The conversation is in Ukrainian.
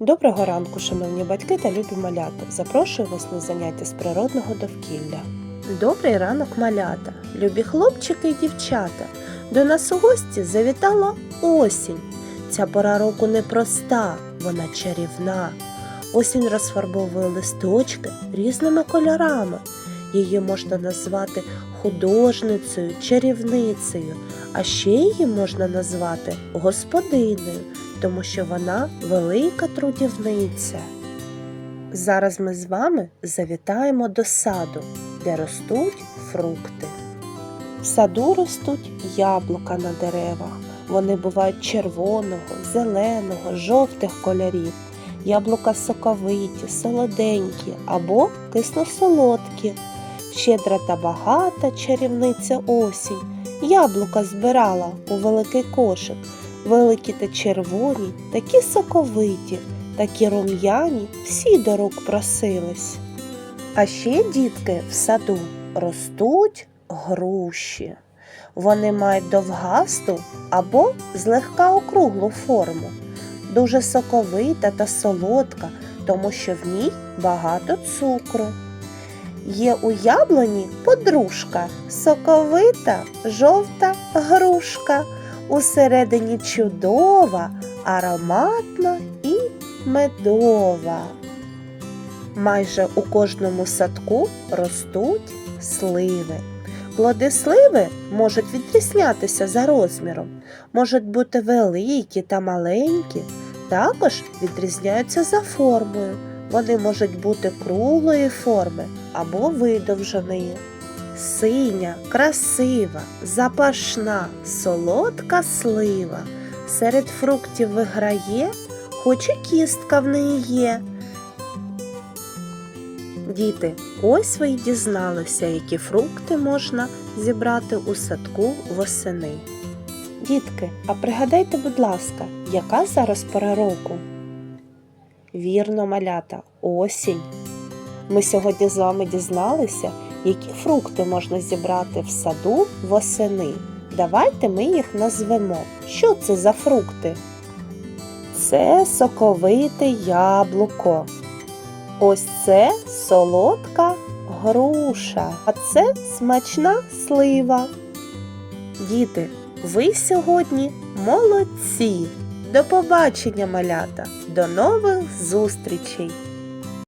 Доброго ранку, шановні батьки та любі малята. Запрошую вас на заняття з природного довкілля. Добрий ранок, малята, любі хлопчики і дівчата. До нас у гості завітала осінь. Ця пора року непроста, вона чарівна. Осінь розфарбовує листочки різними кольорами. Її можна назвати художницею, чарівницею, а ще її можна назвати господинею тому що вона велика трудівниця. Зараз ми з вами завітаємо до саду, де ростуть фрукти. В саду ростуть яблука на деревах. Вони бувають червоного, зеленого, жовтих кольорів. Яблука соковиті, солоденькі або кисло-солодкі. Щедра та багата чарівниця осінь. Яблука збирала у великий кошик великі та червоні, такі соковиті, такі рум'яні, всі до рук просились. А ще, дітки, в саду ростуть груші. Вони мають довгасту або злегка округлу форму, дуже соковита та солодка, тому що в ній багато цукру. Є у яблуні подружка, соковита жовта грушка усередині чудова, ароматна і медова. Майже у кожному садку ростуть сливи. Плоди сливи можуть відрізнятися за розміром, можуть бути великі та маленькі, також відрізняються за формою. Вони можуть бути круглої форми або видовженої синя, красива, запашна, солодка слива. Серед фруктів виграє, хоч і кістка в неї є. Діти, ось ви й дізналися, які фрукти можна зібрати у садку восени. Дітки, а пригадайте, будь ласка, яка зараз пора року? Вірно, малята, осінь. Ми сьогодні з вами дізналися, які фрукти можна зібрати в саду восени. Давайте ми їх назвемо. Що це за фрукти? Це соковите яблуко. Ось це солодка груша, а це смачна слива. Діти, ви сьогодні молодці! До побачення, малята! До нових зустрічей!